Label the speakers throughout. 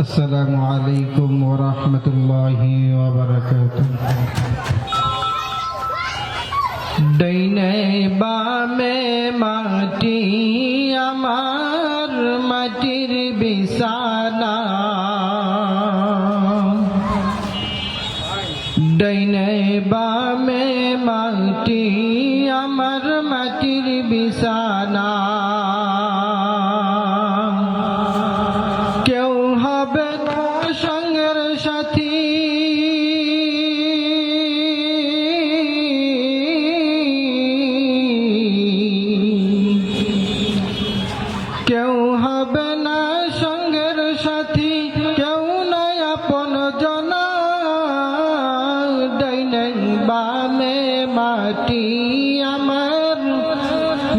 Speaker 1: السلام عليكم ورحمة الله وبركاته ডাইনে বামে মাটি আমার মাটির বিছানা ডাইনে বামে মাটি আমার মাটির বিছানা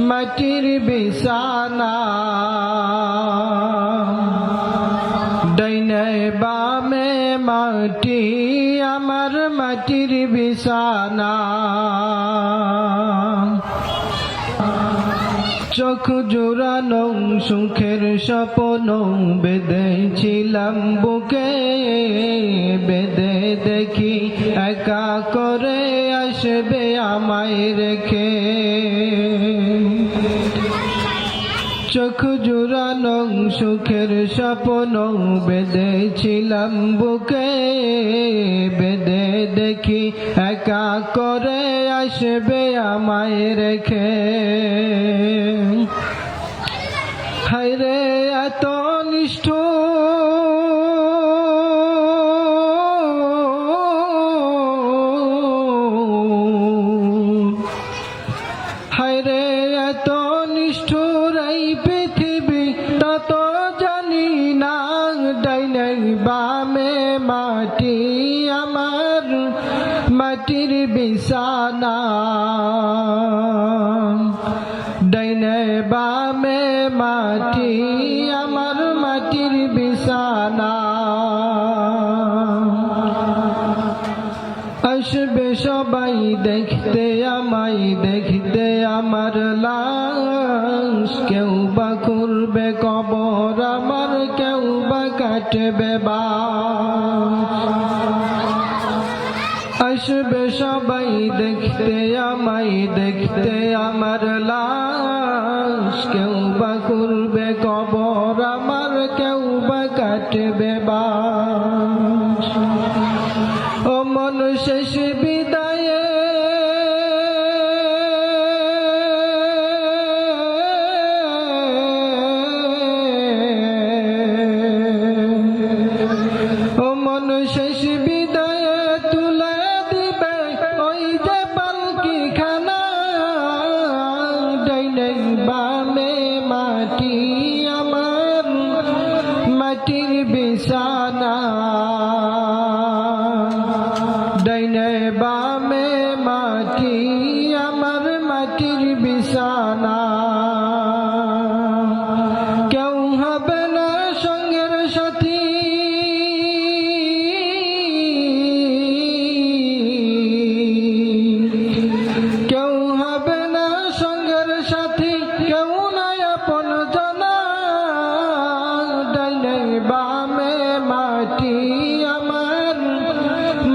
Speaker 1: মাটির বিছানা। ডাইনে বামে মাটি, আমার মাটির বিছানা। চোখ জোড়ানো, সুখের স্বপ্ন বেঁধেছিলাম, বুকে বেঁধে দেখি, একা করে আসবে আমায় রেখে। চোখ জোড়ানো সুখের স্বপ্ন বেঁধেছিলাম বুকে বেঁধে দেখি একা করে আসবে আমায় রেখে। হায়রে, এত নিষ্ঠ বামে মাটি আমার, মাটির বিছানা। ডাইনে বামে মাটি আমার, মাটির বিছানা। আসবে সবাই দেখতে, আমায় দেখতে আমার লাশ। কেউ বা করবে কবর আমার। কাটবে বাস আসবে সবাই দেখতে, আমায় দেখতে, আমার লাশ কেউ বা করবে কবর আমার কেউ বা কাটবে বা। ও মন শেষ মাটির বিছানা।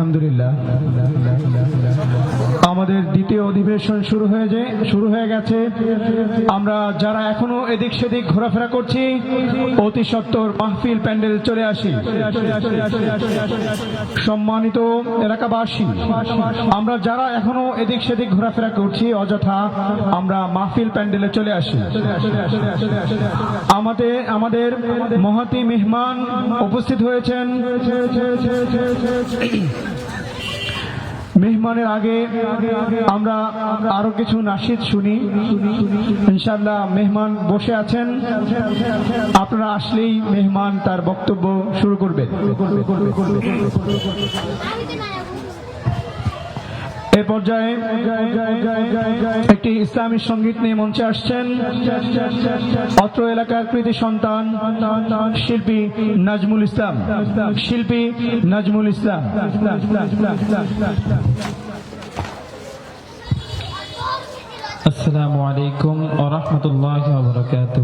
Speaker 2: আলহামদুলিল্লাহ। আমাদের দ্বিতীয় অধিবেশন শুরু হয়ে যে শুরু হয়ে গেছে। আমরা যারা এখনও এদিক সেদিক ঘোরাফেরা করছি, অতি সত্তর মাহফিল প্যান্ডেল চলে আসি। সম্মানিত এলাকাবাসী, আমরা যারা এখনও এদিক সেদিক ঘোরাফেরা করছি, অযথা আমরা মাহফিল প্যান্ডেলে চলে আসি। আমাদের আমাদের মহাতি মেহমান উপস্থিত হয়েছেন। মেহমানের আগে আমরা আরও কিছু নাসিদ শুনি। ইনশাল্লাহ মেহমান বসে আছেন। আপনারা আসলেই মেহমান তার বক্তব্য শুরু করবে এ পর্যায়ে একটি ইসলামী সংগীত নিয়ে মঞ্চে আসছেন অত্র এলাকার কৃতি সন্তান শিল্পী নাজমুল ইসলাম। শিল্পী নাজমুল ইসলাম।
Speaker 3: আসসালামু আলাইকুম ওরহমতুল্লাহ বরকাত